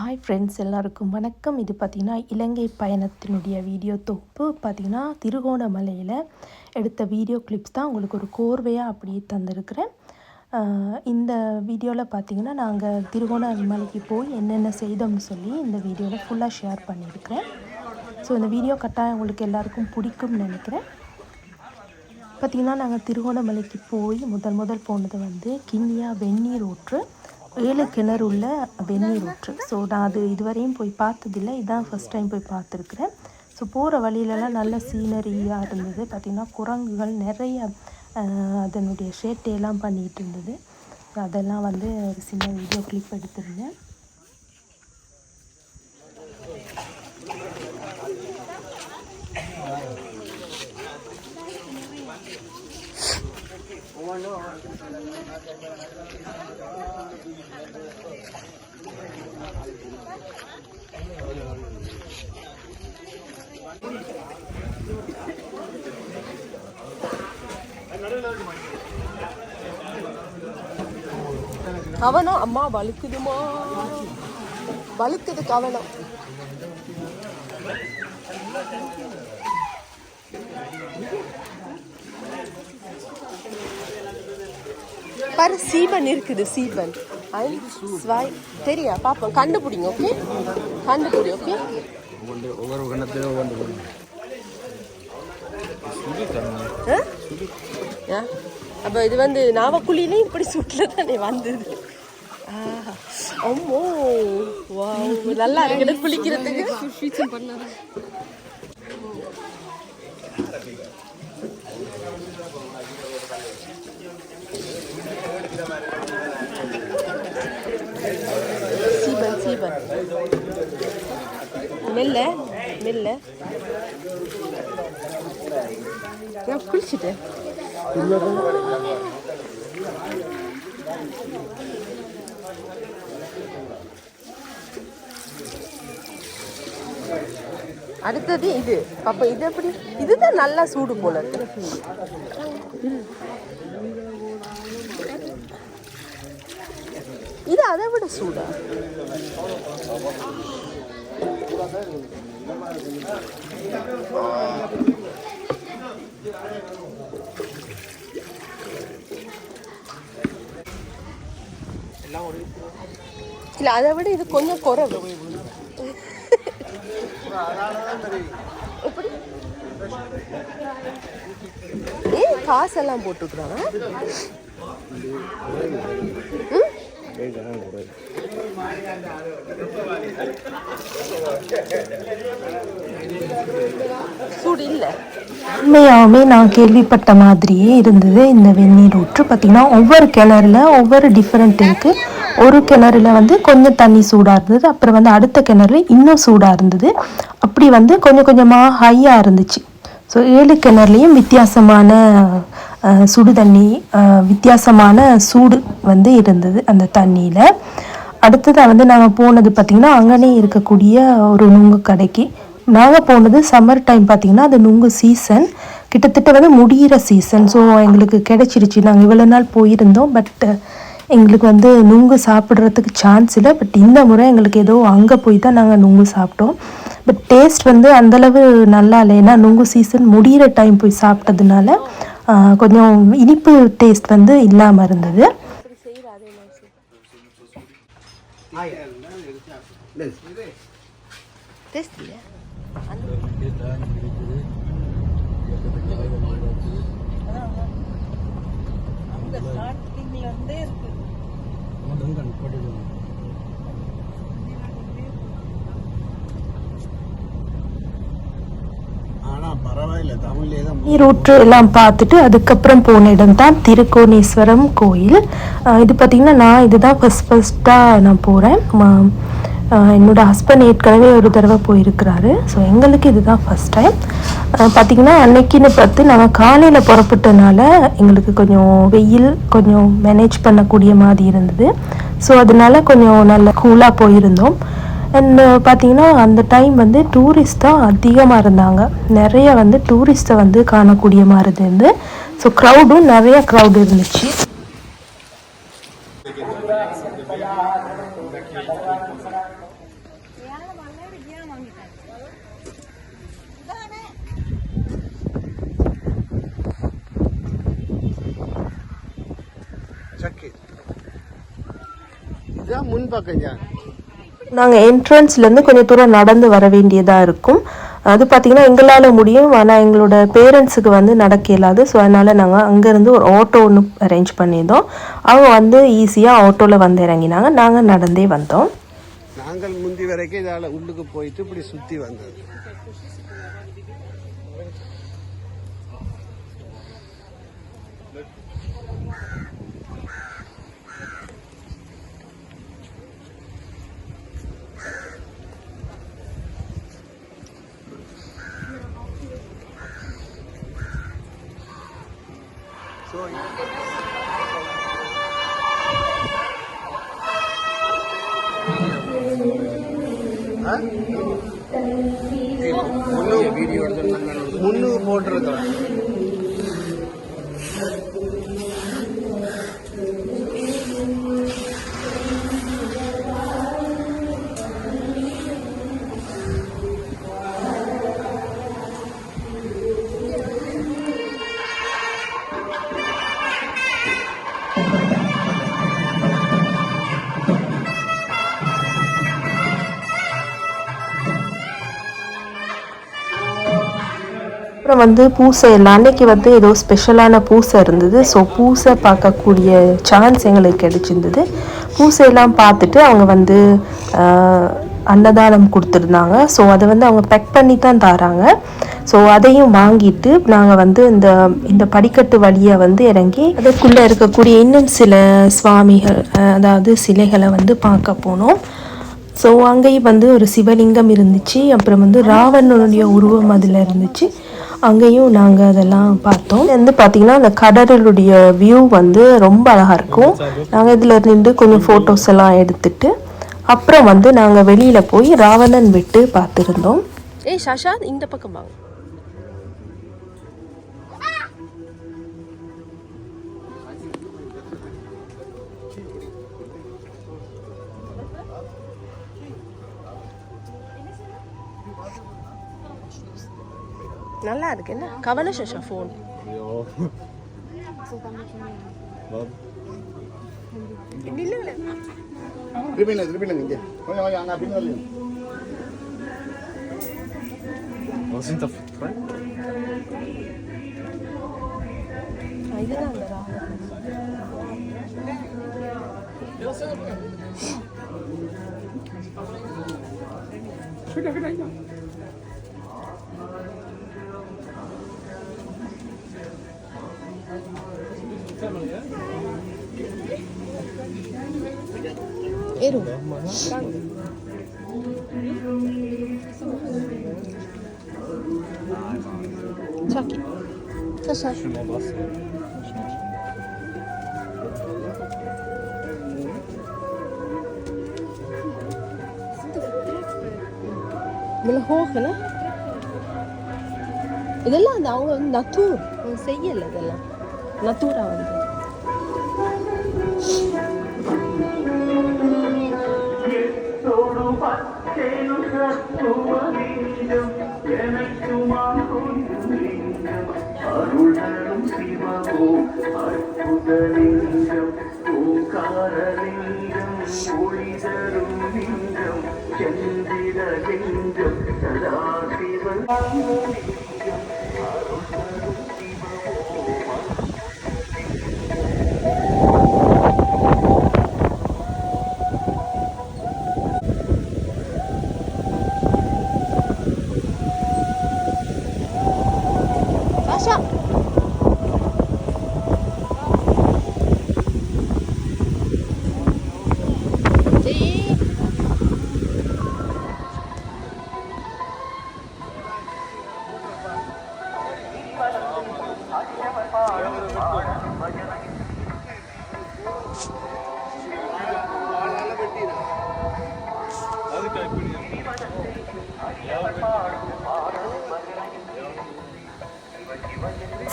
Hi friends எல்லாருக்கும் வணக்கம். இது பார்த்திங்கன்னா இலங்கை பயணத்தினுடைய வீடியோ தொகுப்பு. பார்த்திங்கன்னா திருகோணமலையில் எடுத்த வீடியோ கிளிப்ஸ் தான் உங்களுக்கு ஒரு கோர்வையாக அப்படியே தந்திருக்கிறேன். இந்த வீடியோவில் பார்த்திங்கன்னா நாங்கள் திருகோணமலைக்கு போய் என்னென்ன செய்தோம்னு சொல்லி இந்த வீடியோவில் ஃபுல்லாக ஷேர் பண்ணியிருக்கிறேன். ஸோ இந்த வீடியோ கட்டாயம் உங்களுக்கு எல்லாருக்கும் பிடிக்கும்னு நினைக்கிறேன். பார்த்திங்கன்னா நாங்கள் திருகோணமலைக்கு போய் முதல் முதல் போனது வந்து கிண்ணியா வெந்நீர் ஊற்று. ஏழு கிணறு உள்ள வெந்நீர் ஊற்று. ஸோ நான் அது இதுவரையும் போய் பார்த்ததில்ல. இதான் ஃபஸ்ட் டைம் போய் பார்த்துருக்குறேன். ஸோ போகிற வழியிலலாம் நல்ல சீனரியாக இருந்தது. பார்த்திங்கன்னா குரங்குகள் நிறைய அதனுடைய ஷேட்டையெல்லாம் பண்ணிகிட்டு இருந்தது. அதெல்லாம் வந்து ஒரு சின்ன வீடியோ கிளிப் எடுத்திருந்தேன். கவனம் அம்மா வலுக்குதுமா வலுக்குது கவனம் Thank you. பாரு சீபன் இருக்குது சீபன். ஐ ஸ்வாய் தெரியா? பாப்போம். கண்டுபிடிங்க ஓகே கண்டுபிடி ஓகே ஒவ்வொரு கணத்திலும் ஒவ்வொன்று அப்போ இது வந்து நாவக்குழியிலையும் இப்படி சுட்டில் தானே வந்தது. ஆஹா. அம்மோ வா நல்லா இருக்குது குளிக்கிறதுக்கு. சீபன் சீபன் மெல்ல மெல்ல. குளிச்சுட்டு. அடுத்தது இது. அப்ப இது எப்படி? இதுதான் நல்லா சூடு போல இருக்கு. இது அதை விட சூடா. இல்ல அதை விட இது கொஞ்சம் குறவு. எப்படி? ஏன் காசெல்லாம் போட்டுக்கிறாங்க சூடு இல்லை உண்மையாகவுமே நான் கேள்விப்பட்ட மாதிரியே இருந்தது. இந்த வெந்நீர் ஊற்று பார்த்திங்கன்னா ஒவ்வொரு கிணறுல ஒவ்வொரு டிஃப்ரெண்ட் இருக்குது ஒரு கிணறுல வந்து கொஞ்சம் தண்ணி சூடாக இருந்தது. அப்புறம் வந்து அடுத்த கிணறு இன்னும் சூடாக இருந்தது. அப்படி வந்து கொஞ்சம் கொஞ்சமாக ஹையாக இருந்துச்சு. ஸோ ஏழு கிணறுலையும் வித்தியாசமான சுடு தண்ணி வித்தியாசமான சூடு வந்து இருந்தது அந்த தண்ணியில். அடுத்ததாக வந்து நாங்கள் போனது பார்த்திங்கன்னா அங்கனே இருக்கக்கூடிய ஒரு நுங்கு கடைக்கு. நாங்கள் போனது சம்மர் டைம் பார்த்திங்கன்னா அது நுங்கு சீசன் கிட்டத்தட்ட வந்து முடிகிற சீசன் ஸோ எங்களுக்கு கிடச்சிருச்சு. நாங்கள் இவ்வளோ நாள் போயிருந்தோம். பட் எங்களுக்கு வந்து நுங்கு சாப்பிட்றதுக்கு சான்ஸ் இல்லை. பட் இந்த முறை எங்களுக்கு ஏதோ அங்கே போய் தான் நாங்கள் நுங்கு சாப்பிட்டோம். பட் டேஸ்ட் வந்து அந்தளவு நல்லா இல்லை. ஏன்னா நுங்கு சீசன் முடிகிற டைம் போய் சாப்பிட்டதுனால கொஞ்சம் இனிப்பு டேஸ்ட் வந்து இல்லாமல் இருந்தது. டேஸ்ட் இல்லையா? ஆனால் பரவாயில்ல நீரூற்று எல்லாம் பார்த்துட்டு அதுக்கப்புறம் போன இடம் தான் திருக்கோணேஸ்வரம் கோயில். இது பார்த்திங்கன்னா நான் இதுதான் ஃபஸ்ட் ஃபஸ்ட்டாக நான் போகிறேன் என்னோட ஹஸ்பண்ட் ஏற்கனவே ஒரு தடவை போயிருக்கிறாரு. ஸோ எங்களுக்கு இதுதான் ஃபஸ்ட் டைம் பார்த்திங்கன்னா அன்னைக்குன்னு பார்த்து நாங்கள் காலையில் புறப்பட்டனால எங்களுக்கு கொஞ்சம் வெயில் கொஞ்சம் மேனேஜ் பண்ணக்கூடிய மாதிரி இருந்தது. ஸோ அதனால கொஞ்சம் நல்ல கூலாக போயிருந்தோம். அண்ட் uh, பார்த்தீங்கன்னா அந்த டைம் வந்து டூரிஸ்ட் தான் அதிகமாக இருந்தாங்க. நிறைய வந்து டூரிஸ்ட்டை வந்து காணக்கூடிய மாதிரி இருந்து ஸோ க்ரௌடும் நிறைய க்ரௌடு இருந்துச்சு. இதுதான் முன்பக்கம் ஜான் நாங்கள் என்ட்ரன்ஸ்லேருந்து கொஞ்சம் தூரம் நடந்து வர வேண்டியதாக இருக்கும். அது பார்த்திங்கன்னா எங்களால் முடியும். ஆனால் எங்களோட பேரண்ட்ஸுக்கு வந்து நடக்க இயலாது. ஸோ அதனால் நாங்கள் அங்கேருந்து ஒரு ஆட்டோ ஒன்று அரேஞ்ச் பண்ணியிருந்தோம். அவங்க வந்து ஈஸியாக ஆட்டோவில் வந்து இறங்கினாங்க. நாங்கள் நடந்தே வந்தோம். நாங்கள் முந்தி வரைக்கும் இதால் உள்ளுக்கு போயிட்டு இப்படி சுற்றி வந்தது. அப்புறம் வந்து பூசை எல்லாம் அன்னைக்கு வந்து ஏதோ ஸ்பெஷலான பூசை இருந்தது. ஸோ பூசை பார்க்கக்கூடிய சான்ஸ் எங்களுக்கு கிடைச்சிருந்தது. பூசையெல்லாம் பார்த்துட்டு அவங்க வந்து அன்னதானம் கொடுத்துருந்தாங்க. ஸோ அதை வந்து அவங்க பேக் பண்ணி தான் தராங்க. ஸோ அதையும் வாங்கிட்டு நாங்கள் வந்து இந்த இந்த படிக்கட்டு வழியை வந்து இறங்கி அதுக்குள்ளே இருக்கக்கூடிய இன்னும் சில சுவாமிகள் அதாவது சிலைகளை வந்து பார்க்க போனோம். ஸோ அங்கேயும் வந்து ஒரு சிவலிங்கம் இருந்துச்சு. அப்புறம் வந்து ராவணனுடைய உருவம் அதில் இருந்துச்சு. அங்கேயும் நாங்கள் அதெல்லாம் பார்த்தோம். வந்து பார்த்தீங்கன்னா அந்த கடலுடைய வியூ வந்து ரொம்ப அழகாக இருக்கும். நாங்கள் இதில் இருந்து கொஞ்சம் ஃபோட்டோஸ் எல்லாம் எடுத்துட்டு அப்புறம் வந்து நாங்கள் வெளியில் போய் ராவணன் விட்டு பார்த்துருந்தோம். ஏய் ஷாஷா இந்த பக்கம் வாங்க. நல்லா இருக்கு என்ன கவன ஷாஷா ஃபோன் இல்ல இல்ல திருப்பிங்க திருப்பிங்க இங்க கொஞ்சம் கொஞ்சம் அங்கே பின்னாடி இதுதான் அந்த ராவணன். ஏறு Czaki. Sasha. இதில் ஹோகல இதெல்லாம் அந்த அவங்க வந்து நத்தூர் அவங்க செய்யலை இதெல்லாம் நத்தூரா வந்து அருளரும் சிவமோ அற்புதலிங்கம் ஓங்காரலிங்கம் ஒளிதரும் லிங்கம் சந்திரலிங்கம் சதாசிவன்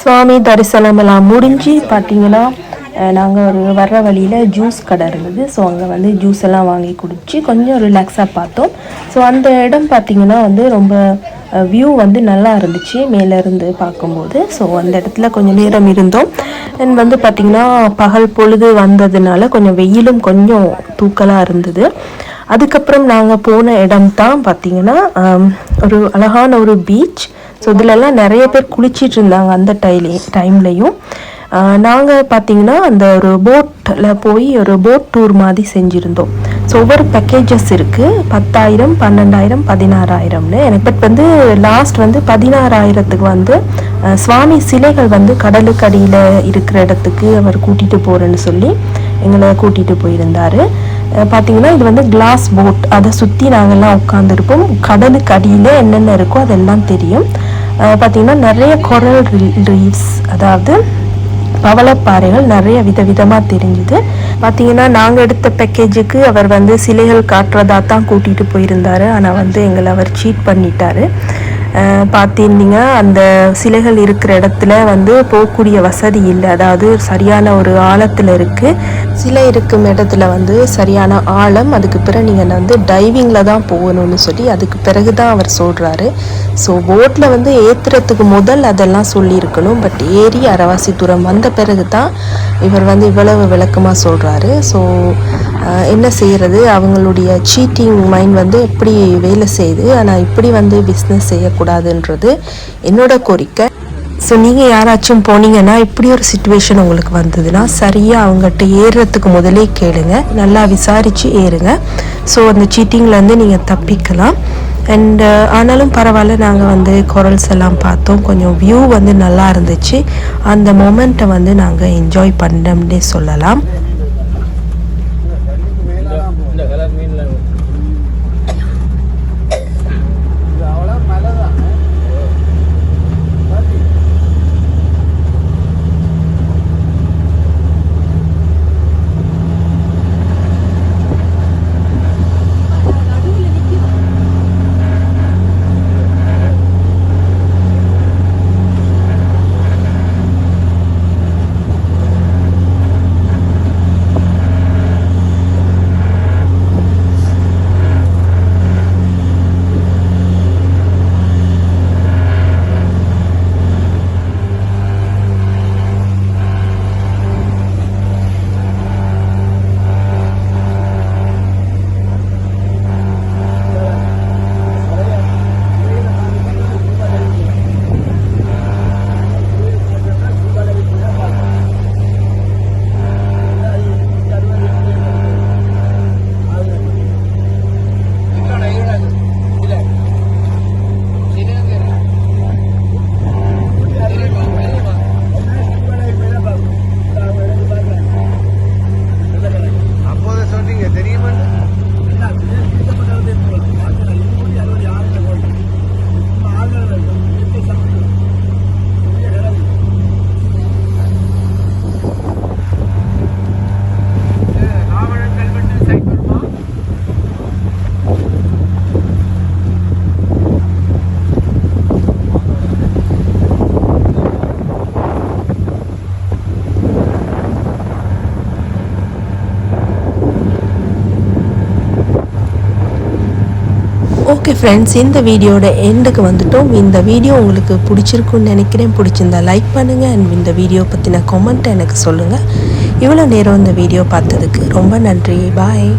சுவாமி தரிசனம் எல்லாம் முடிஞ்சு பார்த்தீங்கன்னா நாங்கள் ஒரு வர்ற வழியில் ஜூஸ் கடை இருந்தது. ஸோ அங்கே வந்து ஜூஸ் எல்லாம் வாங்கி குடித்து கொஞ்சம் ரிலாக்ஸாக பார்த்தோம். ஸோ அந்த இடம் பார்த்திங்கன்னா வந்து ரொம்ப வியூ வந்து நல்லா இருந்துச்சு மேலேருந்து பார்க்கும்போது. ஸோ அந்த இடத்துல கொஞ்சம் நேரம் இருந்தோம். தென் வந்து பார்த்திங்கன்னா பகல் பொழுது வந்ததுனால கொஞ்சம் வெயிலும் கொஞ்சம் தூக்கலாக இருந்தது. அதுக்கப்புறம் நாங்கள் போன இடம் தான் பார்த்திங்கன்னா ஒரு அழகான ஒரு பீச் ஸோ இதிலெல்லாம் நிறைய பேர் குளிச்சிட்டு இருந்தாங்க அந்த டைலே டைம்லேயும் நாங்கள் பார்த்தீங்கன்னா அந்த ஒரு போட்டில் போய் ஒரு போட் டூர் மாதிரி செஞ்சுருந்தோம். ஸோ ஒவ்வொரு பேக்கேஜஸ் இருக்குது பத்தாயிரம் பன்னெண்டாயிரம் பதினாறாயிரம்னு. எனக்கு பட் வந்து லாஸ்ட் வந்து பதினாறாயிரத்துக்கு வந்து சுவாமி சிலைகள் வந்து கடலுக்கு அடியில் இருக்கிற இடத்துக்கு அவர் கூட்டிகிட்டு போகிறேன்னு சொல்லி எங்களை கூட்டிகிட்டு போயிருந்தார். பார்த்தீங்கன்னா இது வந்து கிளாஸ் போட் அதை சுற்றி நாங்கள்லாம் உட்காந்துருப்போம் கடலுக்கு அடியில் என்னென்ன இருக்கோ அதெல்லாம் தெரியும். பார்த்திங்கன்னா பார்த்தீங்கன்னா நிறைய கொரல் ரீல்ஸ் அதாவது பவளப்பாறைகள் நிறைய விதவிதமாக தெரிஞ்சுது. பார்த்தீங்கன்னா நாங்கள் எடுத்த பேக்கேஜுக்கு அவர் வந்து சிலைகள் காட்டுறதா தான் கூட்டிகிட்டு போயிருந்தாரு. ஆனால் வந்து எங்களை அவர் சீட் பண்ணிட்டாரு. பார்த்திருந்தீங்க. அந்த சிலைகள் இருக்கிற இடத்துல வந்து போகக்கூடிய வசதி இல்லை. அதாவது சரியான ஒரு ஆழத்தில் இருக்குது சிலை இருக்கும் இடத்துல வந்து சரியான ஆழம். அதுக்கு பிறகு நீங்கள் வந்து டைவிங்கில் தான் போகணும்னு சொல்லி அதுக்கு பிறகு தான் அவர் சொல்கிறாரு ஸோ போட்டில் வந்து ஏற்றுறதுக்கு முதல் அதெல்லாம் சொல்லியிருக்கணும். பட் ஏறி அரவாசி தூரம் வந்த பிறகு தான் இவர் வந்து இவ்வளவு விளக்கமாக சொல்கிறாரு ஸோ என்ன செய்கிறது அவங்களுடைய சீட்டிங் மைண்ட் வந்து எப்படி வேலை செய்யுது. ஆனால் இப்படி வந்து பிஸ்னஸ் செய்யக்கூடாதுன்றது என்னோட கோரிக்கை. ஸோ நீங்கள் யாராச்சும் போனீங்கன்னா இப்படி ஒரு சுச்சுவேஷன் உங்களுக்கு வந்ததுன்னா சரியாக அவங்ககிட்ட ஏறுறதுக்கு முதலே கேளுங்க. நல்லா விசாரித்து ஏறுங்க. ஸோ அந்த சீட்டிங்லேருந்து நீங்கள் தப்பிக்கலாம். அண்ட் ஆனாலும் பரவாயில்ல நாங்கள் வந்து குரல்ஸ் எல்லாம் பார்த்தோம். கொஞ்சம் வியூ வந்து நல்லா இருந்துச்சு. அந்த மொமெண்ட்டை வந்து நாங்கள் என்ஜாய் பண்ணோம்னே சொல்லலாம். ஓகே ஃப்ரெண்ட்ஸ் இந்த வீடியோட எண்டுக்கு வந்துட்டோம். இந்த வீடியோ உங்களுக்கு பிடிச்சிருக்குன்னு நினைக்கிறேன். பிடிச்சிருந்தா லைக் பண்ணுங்கள் அண்ட் இந்த வீடியோ பற்றின கமெண்ட்டை எனக்கு சொல்லுங்கள் இவ்வளோ நேரம் இந்த வீடியோ பார்த்ததுக்கு ரொம்ப நன்றி. பாய்